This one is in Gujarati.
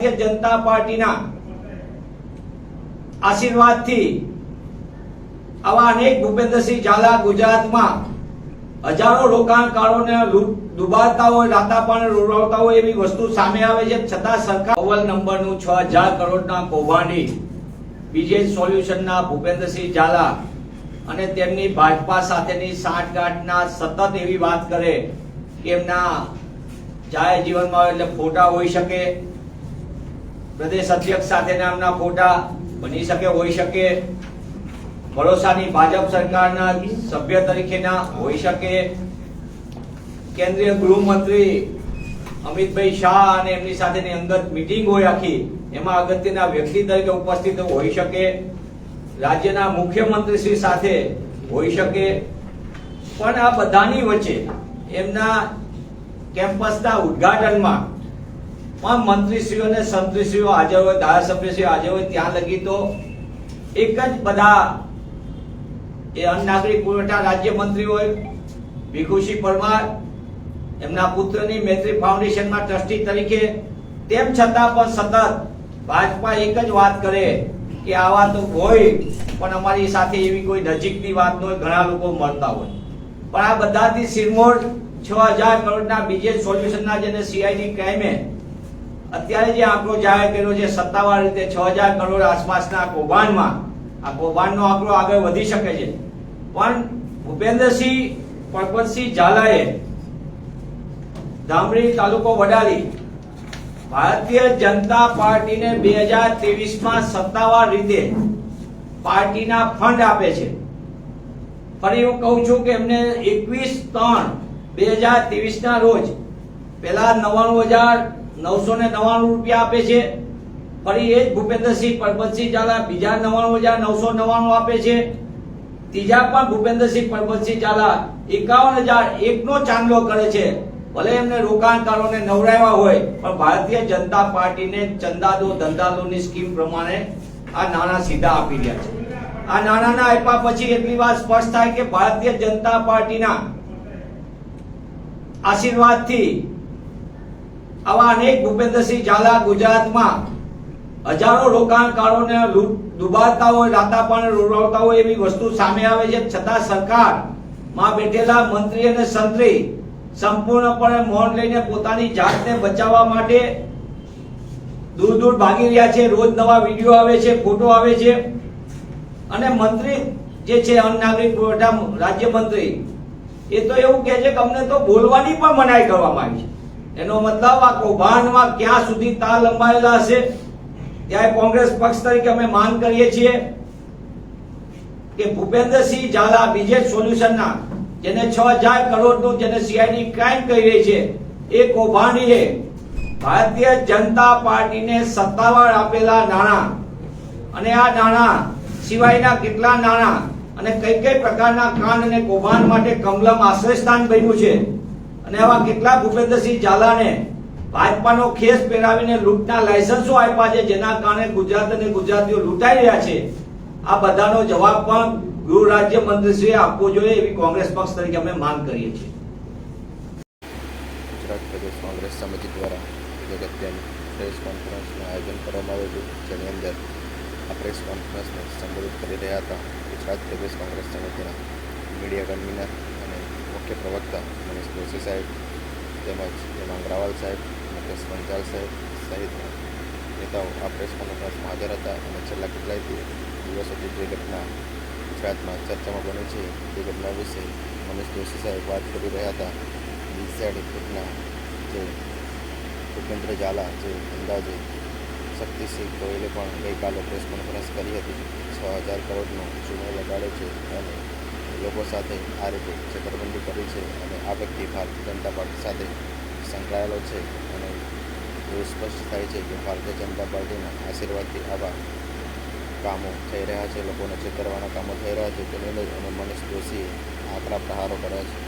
જનતા પાર્ટીના આશીર્વાદથી આવા અનેક ભૂપેન્દ્રસિંહ ઝાલા ગુજરાતમાં હજારો રોકાણકારોને ડુબાડતા હોય, રાતા પણ રોડાવતા હોય એવી વસ્તુ સામે આવે છે. છતાં સરકાર અવ્વલ નંબરનું છ હજાર કરોડના કૌભાંડી બીજેજ સોલ્યુશનના ભૂપેન્દ્રસિંહ ઝાલા અને તેમની ભાજપા સાથેની સાંઠગાંઠના સતત એવી વાત કરે કે એમના જાહેર જીવનમાં એટલે ફોટા હોઈ શકે. પ્રદેશ અધ્યક્ષ સાથેના એમના ફોટા બની શકે, હોઈ શકે. ભરોસાની ભાજપ સરકારના સભ્ય તરીકેના હોઈ શકે. કેન્દ્રીય ગૃહમંત્રી અમિતભાઈ શાહ અને એમની સાથેની અંગત મીટિંગ હોય આખી, એમાં અગત્યના વ્યક્તિ તરીકે ઉપસ્થિત હોઈ શકે. રાજ્યના મુખ્યમંત્રી શ્રી સાથે હોઈ શકે. પણ આ બધાની વચ્ચે એમના કેમ્પસના ઉદ્ઘાટનમાં પણ મંત્રીશ્રીઓ ને સંત્રીશ્રીઓ હાજર હોય, ધારાસભ્યશ્રીઓ હાજર હોય, ત્યાં લગી તો એક જ બધા એ અન્ન નાગરિક પુરવઠા રાજ્યમંત્રી હોય ભીખુસિંહ પરમાર, એમના પુત્રની મૈત્રી ફાઉન્ડેશનમાં ટ્રસ્ટી તરીકે, તેમ છતાં પણ સતત ભાજપા એક જ વાત કરે કે આવા તો હોય, પણ અમારી સાથે એવી કોઈ નજીકની વાત ન હોય, ઘણા લોકો મળતા હોય. પણ આ બધાથી સિરમોર છ હજાર કરોડના બીજે સોલ્યુશનના જેને સીઆઈડી ક્રાઇમે અત્યારે જે આંકડો જાહેર કર્યો છે, સત્તાવાર રીતે છ હજાર કરોડ આસપાસના કૌભાંડમાં, આ કૌભાંડનો આંકડો આગળ વધી શકે છે. પણ ભૂપેન્દ્રસિંહ પરપતસિંહ ઝાલાએ ધામરી તાલુકો વડાલી ભારતીય જનતા પાર્ટીને બે હજાર ત્રેવીસમાં સત્તાવાર રીતે પાર્ટીના ફંડ આપે છે. ફરી હું કહું છું કે એમને એકવીસ ત્રણ બે હજાર ત્રેવીસના રોજ પહેલા નવ્વાણું હજાર નવસો ને નવ્વાણું રૂપિયા આપે છે. ફરી એ જ ભૂપેન્દ્રસિંહ પરબતસિંહ ઝાલા બીજા નવ્વાણું હજાર નવસો નવ્વાણું આપે છે. ત્રીજા પણ ભૂપેન્દ્રસિંહ પરબતસિંહ ઝાલા એકાવન હજાર એકનો ચાંદલો કરે છે. ભલે એમને રોકાણકારોને નવરાવ્યા હોય, પણ ભારતીય જનતા પાર્ટીને ચંદાદો ધંધાદોની સ્કીમ પ્રમાણે આ નાણાં સીધા આપી રહ્યા છે. આ નાણાંના આપ્યા પછી એટલી વાત સ્પષ્ટ થાય કે ભારતીય જનતા પાર્ટીના આશીર્વાદથી આવા અનેક ભૂપેન્દ્રસિંહ ઝાલા ગુજરાતમાં હજારો રોકાણકારોને ડુબાડતા હોય રાતા પણ રોડાવતા હોય એવી વસ્તુ સામે આવે છે. છતાં સરકારમાં બેઠેલા મંત્રી અને સંત્રી સંપૂર્ણપણે મૌન લઈને પોતાની જાતને બચાવવા માટે દૂર દૂર ભાગી રહ્યા છે. રોજ નવા વીડિયો આવે છે, ફોટો આવે છે. અને મંત્રી જે છે, અન્ન નાગરિક પુરવઠા રાજ્ય મંત્રી એ તો એવું કહે છે કે અમને તો બોલવાની પણ મનાઈ કરવામાં આવી છે. એનો મતલબ આ કૌભાંડમાં ક્યાં સુધી તાર લંબાયેલા હશે? ત્યારે કોંગ્રેસ પક્ષ તરીકે અમે માંગ કરીએ છીએ કે ભૂપેન્દ્રસિંહ ઝાલા બીજે સોલ્યુશનના, જેને છ હજાર કરોડનું જેને સીઆઈડી ક્રાઇમ કહી રહી છે એ કૌભાંડીએ ભારતીય જનતા પાર્ટીને સત્તાવાર આપેલા નાણાં અને આ નાણાં સિવાયના કેટલા નાણાં અને કઈ કઈ પ્રકારના કાંડ અને કૌભાંડ માટે કમલમ આશ્રયસ્થાન બન્યું છે? અને આવા કેટલા ભૂપેન્દ્રસિંહ ઝાલાને ભાજપાનો ખેસ પહેરાવીને લૂંટના લાયસન્સો આપ્યા છે, જેના કારણે ગુજરાત અને ગુજરાતીઓ લૂંટાઈ રહ્યા છે. આ બધાનો જવાબ પણ ગૃહ રાજ્ય મંત્રીશ્રીએ આપવો જોઈએ એવી કોંગ્રેસ પક્ષ તરીકે અમે માંગ કરીએ છીએ. ગુજરાત પ્રદેશ કોંગ્રેસ સમિતિ દ્વારા એક અગત્યની પ્રેસ આયોજન કરવામાં આવ્યું હતું સંબોધિત કરી રહ્યા હતા ગુજરાત પ્રદેશ કોંગ્રેસ સમિતિના મીડિયા કન્વીનર મુખ્ય પ્રવક્તા મનીષ જોશી સાહેબ તેમજ હેમાંગ રાવલ સાહેબ, મુકેશ પંચાલ સાહેબ સહિતના નેતાઓ આ પ્રેસ કોન્ફરન્સમાં હાજર હતા અને છેલ્લા કેટલાય દિવસોથી જે ઘટના ગુજરાતમાં ચર્ચામાં બની છે, તે ઘટના વિશે મનીષ જોશી સાહેબ વાત કરી રહ્યા હતા. બીજી ઘટના જે ભૂપેન્દ્ર ઝાલા જે અંદાજે શક્તિસિંહ ગોયલે પણ ગઈકાલે પ્રેસ કોન્ફરન્સ કરી હતી. છ હજાર કરોડનો ચૂનો લગાડે છે અને લોકો સાથે આ રીતે છેતરપિંડી કરી છે અને આ વ્યક્તિ ભારતીય જનતા પાર્ટી સાથે સંકળાયેલો છે અને એવું સ્પષ્ટ થાય છે કે ભારતીય જનતા પાર્ટીના આશીર્વાદથી આવા કામો થઈ રહ્યા છે, લોકોને છેતરવાના કામો થઈ રહ્યા છે તેને લઈ અને મનીષ જોશીએ આકરા પ્રહારો કર્યા છે.